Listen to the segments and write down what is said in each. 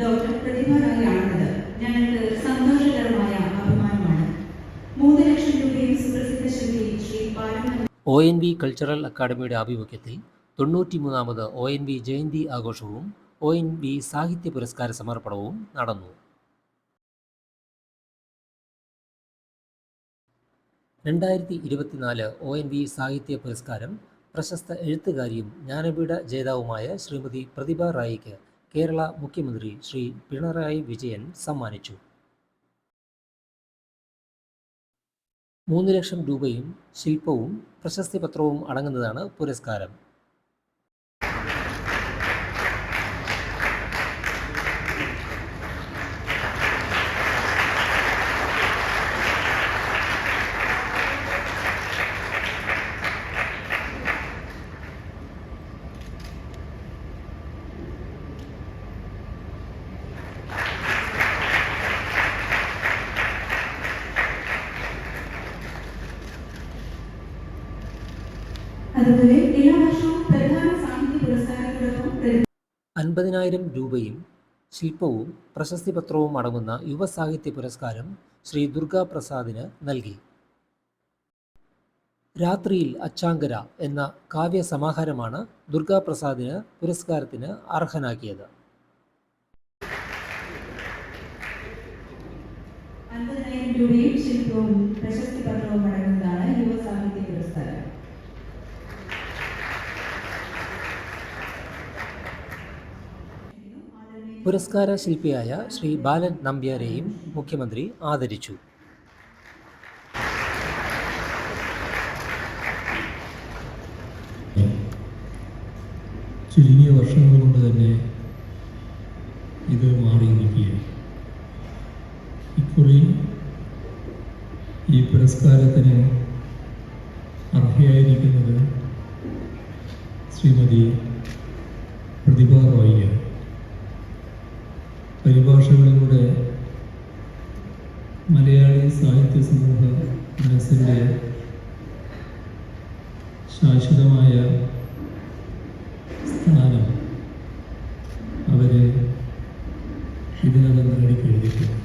Doctor പ്രതിഭ റായി ആണെന്നത് ഞങ്ങൾക്ക് സന്തോഷകരമായ അഭിമാനമാണ്. മൂന്ന് ലക്ഷം രൂപയും സുപ്രസിദ്ധ ശില്പി Shri Balan O N V cultural അക്കാദമിയുടെ ആഭിമുഖ്യത്തിൽ തൊണ്ണൂറ്റിമൂന്നാമത് ഒ എൻ വി ജയന്തി ആഘോഷവും ഒ എൻ വി സാഹിത്യ പുരസ്കാര സമർപ്പണവും നടന്നു. രണ്ടായിരത്തി ഇരുപത്തിനാല് ഒ എൻ വി സാഹിത്യ പുരസ്കാരം പ്രശസ്ത എഴുത്തുകാരിയും ജ്ഞാനപീഠ ജേതാവുമായ ശ്രീമതി പ്രതിഭ റായിക്ക് കേരള മുഖ്യമന്ത്രി ശ്രീ പിണറായി വിജയൻ സമ്മാനിച്ചു. മൂന്ന് ലക്ഷം രൂപയും ശില്പവും പ്രശസ്തി പത്രവും അടങ്ങുന്നതാണ് പുരസ്കാരം. അതുപോലെ എല്ലാ വർഷവും പ്രധാന സാഹിത്യ പുരസ്കാരങ്ങളോടൊപ്പം അൻപതിനായിരം രൂപയും ശില്പവും പ്രശസ്തി പത്രവും അടങ്ങുന്ന യുവസാഹിത്യ പുരസ്കാരം ശ്രീ ദുർഗാ പ്രസാദിന് നൽകി. രാത്രിയിൽ അച്ചാങ്കര എന്ന കാവ്യ സമാഹാരമാണ് ദുർഗാ പ്രസാദിന് പുരസ്കാരത്തിന് അർഹനാക്കിയത്. അൻപതിനായിരം രൂപയും ശില്പവും പ്രശസ്തി പത്രവും അടങ്ങുന്നതാണ് യുവ സാഹിത്യ പുരസ്കാരം പുരസ്കാര ശില്പിയായ ശ്രീ ബാലൻ നമ്പ്യാരെയും മുഖ്യമന്ത്രി ആദരിച്ചു. ചുരുങ്ങിയ വർഷങ്ങൾ കൊണ്ട് തന്നെ ഇത് മാറിയിരിക്കുകയാണ് ഇക്കുറി ഈ പുരസ്കാരത്തിന് അർഹയായിരിക്കുന്നത് ശ്രീമതി പ്രതിഭ റോയിയാണ് പരിഭാഷകളിലൂടെ മലയാളി സാഹിത്യ സമൂഹ മനസ്സിന്റെ ശാശ്വതമായ സ്ഥാനം അവർ ഇതിനകം നേടിക്കഴിഞ്ഞിട്ടുണ്ട്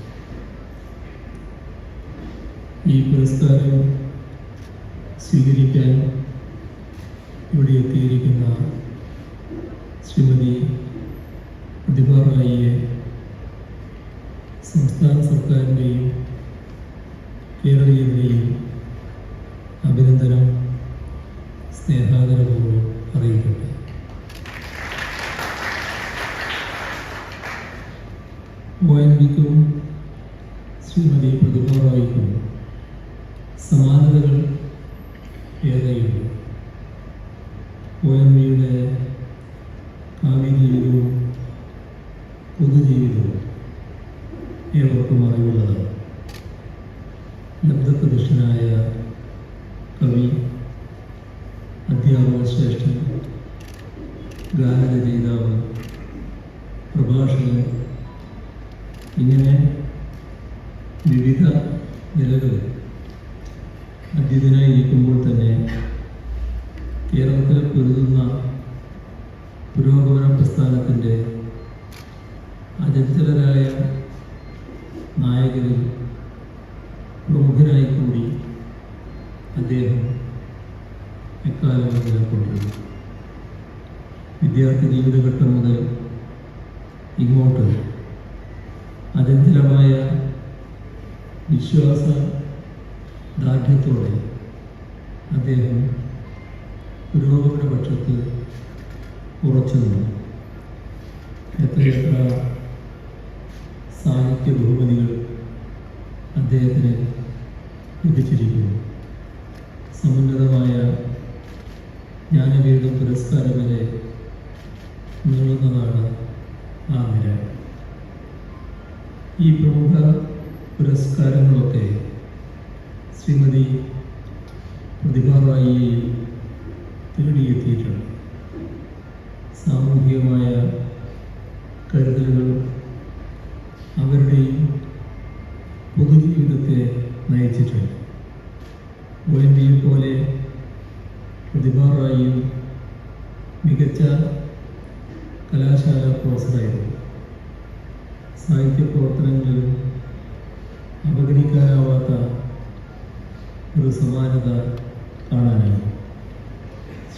ഈ പുരസ്കാരം സ്വീകരിക്കാൻ ഇവിടെ എത്തിയിരിക്കുന്ന ശ്രീമതി പ്രതിഭാറായിയെ സംസ്ഥാന സർക്കാരിന്റെയും ഒ എൻ ശ്രീമതി പ്രതിഭ റായിക്കും സമാനതകൾ ഏറെയുണ്ട്. ഒ എൻ വിയുടെ കാവ്യജീവിതവും പൊതുജീവിതവും ഏവർക്കും അറിവുള്ളതാണ്. ലബ്ധപ്രതിഷ്ഠനായ കവി അധ്യാപക ശ്രേഷ്ഠൻ ഗാനരചയിതാവ് പ്രഭാഷകൻ പൊരുതുന്ന പുരോഗമന പ്രസ്ഥാനത്തിന്റെ അചഞ്ചലരായ നായകരിൽ പ്രമുഖനായി കൂടി അദ്ദേഹം എക്കാലവും നിലകൊണ്ടിരുന്നു. വിദ്യാർത്ഥി ജീവിതഘട്ടം മുതൽ ഇങ്ങോട്ട് അചഞ്ചലമായ വിശ്വാസ ദാർഢ്യത്തോടെ അദ്ദേഹം പുരോഗമന പക്ഷത്ത് ഉറച്ചു നിന്നു. എത്രയെത്ര സാഹിത്യ ബഹുമതികൾ അദ്ദേഹത്തിന് ലഭിച്ചിരിക്കുന്നു. സമുന്നതമായ ജ്ഞാനപീഠ പുരസ്കാരം വരെ നീളുന്നതാണ് ആ നിര. ഈ പ്രമുഖ പുരസ്കാരങ്ങളൊക്കെ ശ്രീമതി പ്രതിഭ റായിയെ തേടിയെത്തിയിട്ടുണ്ട് സാമൂഹികമായ കരുതലുകളും അവരുടെയും പൊതുജീവിതത്തെ നയിച്ചിട്ടുണ്ട്. ഒ എൻ ബിയെ പോലെ പ്രതിഭാറായും മികച്ച കലാശാല പ്രൊഫസറായിരുന്നു. സാഹിത്യ പ്രവർത്തനങ്ങളിലും അവഗണിക്കാനാവാത്ത ഒരു സമാനത കാണാനായി.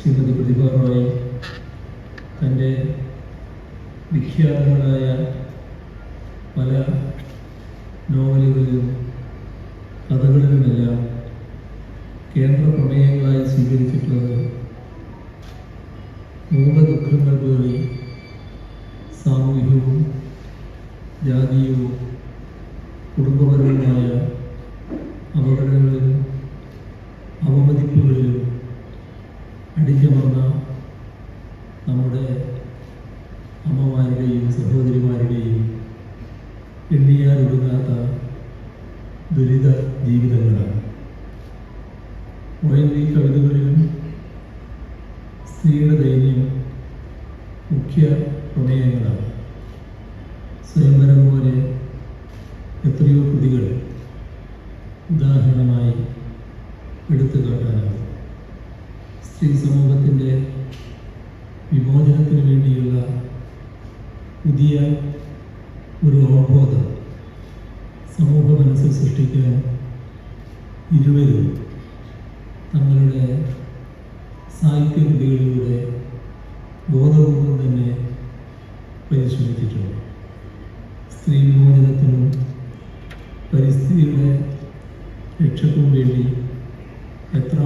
ശ്രീമതി പ്രതിഭ റോയ് തന്റെ വിഖ്യാതങ്ങളായ പല നോവലുകളിലും കഥകളിലുമെല്ലാം കേന്ദ്ര പ്രമേയങ്ങളായി സ്വീകരിച്ചിട്ടുള്ളത് മൂലദുഃഖങ്ങൾ പോലെ സാമൂഹികവും ജാതീയവും കുടുംബപരവുമായ നമ്മുടെ അമ്മമാരുടെയും സഹോദരിമാരുടെയും എണ്ണിയാലൊടുങ്ങാത്ത ദുരിത ജീവിതങ്ങളാണ്. ഒ എൻ കവിതകളിലും സ്ത്രീയുടെ ദൈന്യം മുഖ്യ പ്രമേയങ്ങളാണ് സ്വയംവരം പോലെ എത്രയോ കൃതികൾ ഉദാഹരണമായി എടുത്തു കാട്ടാനാണ്. സ്ത്രീ സമൂഹത്തിന്റെ വിമോചനത്തിന് വേണ്ടിയുള്ള പുതിയ ഒരു അവബോധം സമൂഹ മനസ്സിൽ സൃഷ്ടിക്കാൻ ഇരുവരും തങ്ങളുടെ സാഹിത്യ കൃതികളിലൂടെ ബോധപൂർവം തന്നെ പരിശ്രമിച്ചിട്ടുണ്ട് സ്ത്രീ വിമോചനത്തിനും പരിസ്ഥിതിയുടെ രക്ഷക്കും വേണ്ടി എത്ര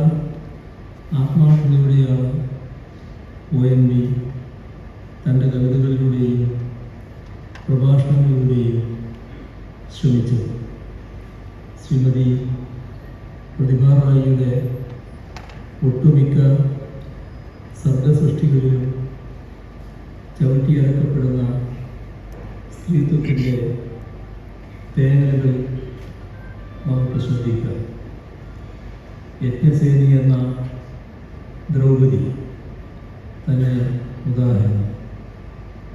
ആത്മാർത്ഥതയോടെയാണ് ഒ എൻ വി തന്റെ കവിതകളിലൂടെയും പ്രഭാഷണങ്ങളിലൂടെയും ശ്രമിച്ചത്. ശ്രീമതി പ്രതിഭ റായിയുടെ ഒട്ടുമിക്ക ശബ്ദസൃഷ്ടികളിലും ചവിട്ടിയിറക്കപ്പെടുന്ന സ്ത്രീത്വത്തിന്റെ തേങ്ങലുകൾ നമുക്ക് ശ്രദ്ധിക്കാം യജ്ഞസേനി എന്ന ദ്രൗപദി തന്നെ ഉദാഹരണം.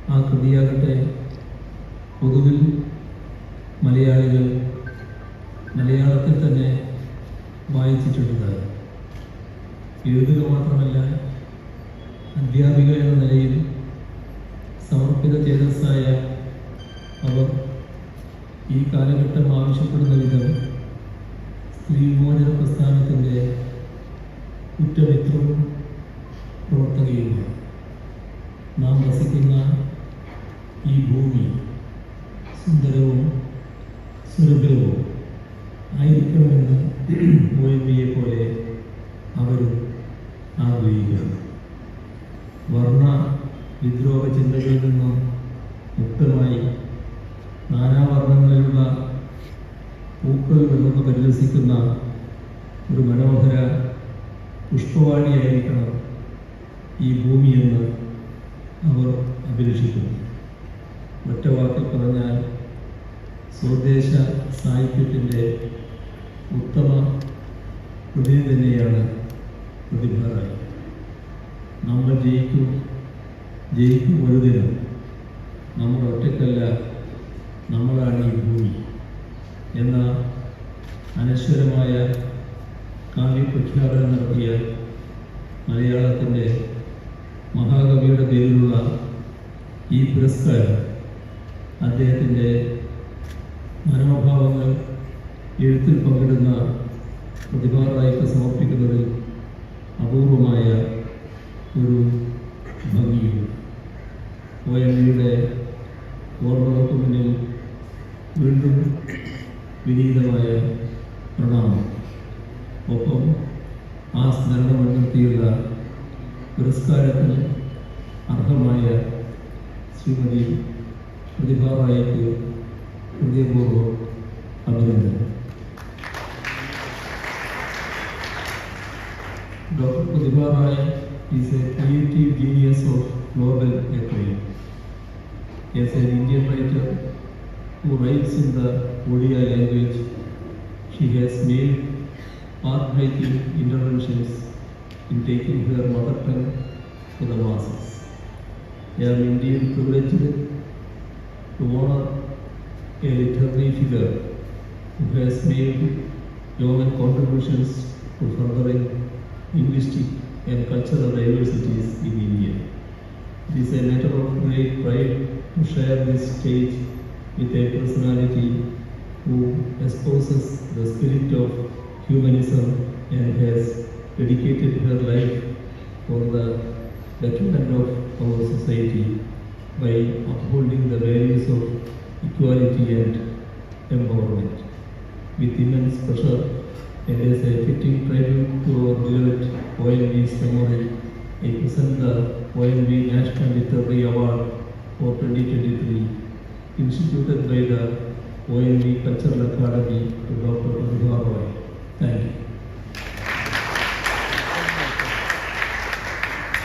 ആ കൃതിയാകട്ടെ പൊതുവിൽ മലയാളികൾ മലയാളത്തിൽ തന്നെ വായിച്ചിട്ടുള്ളതാണ് എഴുതുക മാത്രമല്ല അധ്യാപിക എന്ന നിലയിൽ സമർപ്പിത തേജസ്സായ അവർ ഈ കാലഘട്ടം ആവശ്യപ്പെടുന്ന വിധം സ്ത്രീ വിമോചന പ്രസ്ഥാനത്തിന്റെ കുറ്റമിത്രവും പ്രവർത്തകയുമാണ് നാം വസിക്കുന്ന ഈ ഭൂമി സുന്ദരവും സുരഭിലവും ആയിരിക്കണമെന്ന് ഒ പോലെ അവരും ആഗ്രഹിക്കുന്നു. വർണ വിദ്രോഹ ചിന്തകളിൽ നിന്നും മുക്തമായി നാനാവർണങ്ങളിലുള്ള പൂക്കൾ വിളർന്ന് പരിലസിക്കുന്ന ഒരു മനോഹര പുഷ്പവാണിയായിരിക്കണം ഈ ഭൂമിയെന്ന് അവർ അഭിലഷിക്കുന്നു. ഒറ്റ വാക്കിൽ പറഞ്ഞാൽ സ്വദേശ സാഹിത്യത്തിന്റെ ഉത്തമ പ്രതിനിധി തന്നെയാണ് പ്രതിഭാറായി നമ്മൾ ജയിക്കും ജയിക്കും ഒരു ദിനം. നമ്മൾ ഒറ്റക്കല്ല നമ്മളാണ് ഈ ഭൂമി എന്ന അനശ്വരമായ കാവ്യ പ്രഖ്യാപനം നടത്തിയ മലയാളത്തിന്റെ മഹാകവിയുടെ പേരിലുള്ള ഈ പുരസ്കാരം അദ്ദേഹത്തിന്റെ മനോഭാവങ്ങൾ എഴുത്തിൽ പങ്കിടുന്ന പ്രതിഭാറായിക്ക് സമർപ്പിക്കുന്നതിൽ അപൂർവമായ ഒരു ഭംഗിയുണ്ട്. ഒ ഓർമ്മകൾക്ക് മുന്നിൽ വീണ്ടും വിനീതമായ പ്രണാമം. ഒപ്പം ആ സ്മരണം മുൻനിർത്തിയുള്ള പുരസ്കാരത്തിന് ശ്രീമതി പ്രതിഭാ റായിക്ക് ഹൃദയപൂർവ്വം അഭിനന്ദനം Dr. Pratibha Rai is a creative genius of global acclaim. As an Indian writer who writes in the Odia language, she has made path-breaking interventions in taking her mother tongue to the masses. I am indeed privileged to honor a literary figure who has made yeoman contributions to furthering linguistic and cultural diversities in India. It is a matter of great pride to share this stage with a personality who espouses the spirit of humanism and has dedicated her life for the betterment of our society by upholding the values of equality and empowerment. With immense pleasure and as a fitting tribute to our beloved ONV's memory, I present the ONV National Literary Award for 2023 instituted by the ONV Cultural Academy to Dr. Pratibha Roy. Thank you.